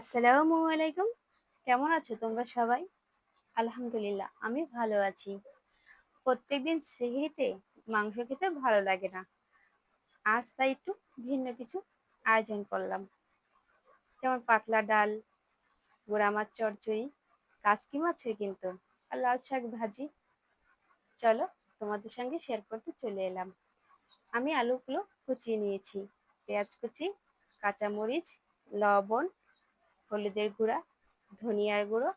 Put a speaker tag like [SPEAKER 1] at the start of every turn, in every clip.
[SPEAKER 1] আসসালামু আলাইকুম। কেমন আছো তোমরা সবাই? আলহামদুলিল্লাহ, আমি ভালো আছি। প্রত্যেকদিন সেহরিতে মাংস খেতে ভালো লাগে না। আজ তাই একটু ভিন্ন কিছু আয়োজন করলাম। যেমন পাতলা ডাল, গোড়া মাছ চড়চড়ি, কাসকি মাছের কিন্তু, আর লাল শাক ভাজি। চলো তোমাদের সঙ্গে শেয়ার করতে চলে এলাম। আমি আলুগুলো কুচিয়ে নিয়েছি। পেঁয়াজ কুচি, কাঁচামরিচ, লবণ হলুদের গুঁড়া, ধনিয়ার গুঁড়ো,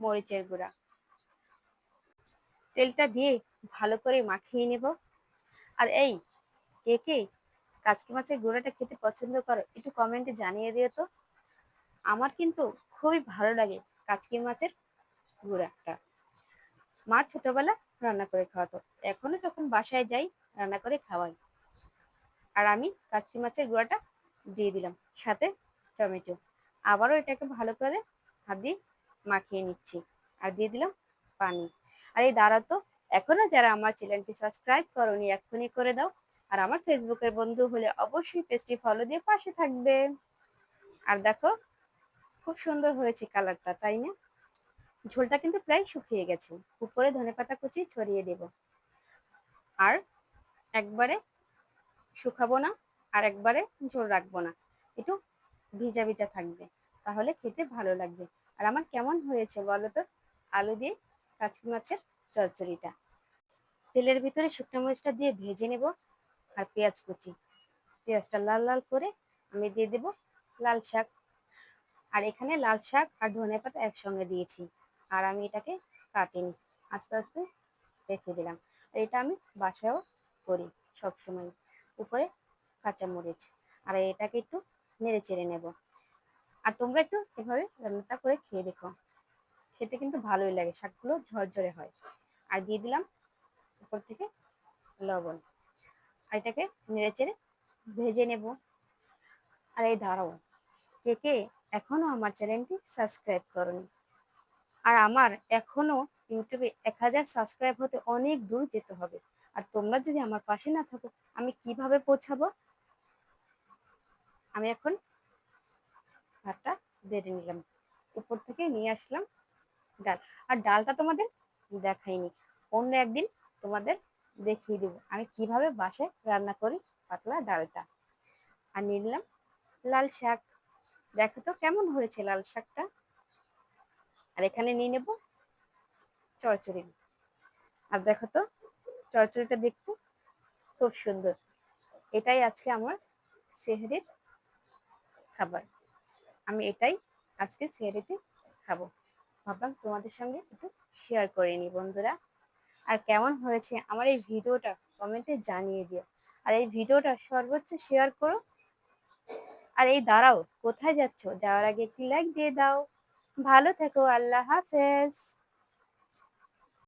[SPEAKER 1] মরিচের গুঁড়া। তেলটা দিয়ে ভালো করে মাখিয়ে নেব। আর এই, কে কে মাছের গুঁড়াটা খেতে পছন্দ করো, একটু কমেন্টে জানিয়ে দিও তো। আমার কিন্তু খুবই ভালো লাগে কাচকি মাছের গুঁড়াটা। মা ছোটবেলা রান্না করে খাওয়াতো, এখনও যখন বাসায় যাই রান্না করে খাওয়াই। আর আমি কাচকি মাছের গুঁড়াটা দিয়ে দিলাম, সাথে টমেটো। আবারও এটাকে ভালো করে হাত দিয়ে মাখিয়ে নিচ্ছি আর দিয়ে দিলাম পানি। আর এই দাঁড়া তো এখনও যারা আমার চ্যানেলটি সাবস্ক্রাইব করনি এক্ষুনি করে দাও। আর আমার ফেসবুকের বন্ধু হলে অবশ্যই পেজটি ফলো দিয়ে পাশে থাকবে। আর দেখো, খুব সুন্দর হয়েছে কালারটা তাই না? ঝোলটা কিন্তু প্রায় শুকিয়ে গেছে। উপরে ধনে পাতা কুচি ছড়িয়ে দেব। আর একবারে শুকাবো না, আর একবারে ঝোল রাখব না। একটু ভিজা ভিজা থাকবে। তাহলে খেতে ভালো লাগবে। আর আমার কেমন হয়েছে বলো তো? আলু দিয়ে কাচকি মাছের চচ্চড়িটা। তেলের ভিতরে শুকনো মরিচটা দিয়ে ভেজে নেব আর পেঁয়াজ কুচি। পেঁয়াজটা লাল লাল করে আমি দিয়ে দেব লাল শাক। আর এখানে লাল শাক আর ধনে পাতা একসঙ্গে দিয়েছি। আর আমি এটাকে কাটিনি। আস্তে আস্তে রেখে দিলাম। আর এটা আমি বাসায়ও করি সবসময়। উপরে কাঁচামরিচ। আর এটাকে একটু নেড়ে চেড়ে নেব। আর তোমরা একটু এভাবে রান্নাটা করে খেয়ে দেখো। খেতে কিন্তু ভালোই লাগে, শাকগুলো ঝরঝরে হয়। আর দিয়ে দিলাম উপর থেকে লবণ। আর এটাকে নেড়ে চেড়ে ভেজে নেব। আর এই দাঁড়াও, কে কে এখনও আমার চ্যানেলটি সাবস্ক্রাইব করনি? আর আমার এখনও ইউটিউবে এক হাজার সাবস্ক্রাইব হতে অনেক দূর যেতে হবে। আর তোমরা যদি আমার পাশে না থাকো, আমি কীভাবে পৌঁছাবো? আমি এখন ভাতটা বেড়ে নিলাম। উপর থেকে নিয়ে আসলাম ডাল। আর ডালটা তোমাদের দেখাইনি। অন্য একদিন তোমাদের দেখিয়ে দেবো। আমি কীভাবে বাসায় রান্না করি পাতলা ডালটা। আর নিলাম লাল শাক। দেখো তো কেমন হয়েছে লাল শাকটা। আর এখানে নিয়ে নেব চড়চড়ি আর দেখো তো চড়চড়িটা দেখতে খুব সুন্দর। এটাই আজকে আমার সেহরির খাবার। আমি এটাই আজকে সেহরিতে খাব। ভাবলাম তোমাদের সঙ্গে একটু শেয়ার করে নি বন্ধুরা। আর কেমন হয়েছে আমার এই ভিডিওটা কমেন্টে জানিয়ে দিও। আর এই ভিডিওটা সর্বোচ্চ শেয়ার করো। আর এই দাঁড়াও, কোথায় যাচ্ছ? যাওয়ার আগে একটি লাইক দিয়ে দাও। ভালো থেকো, আল্লাহ হাফেজ।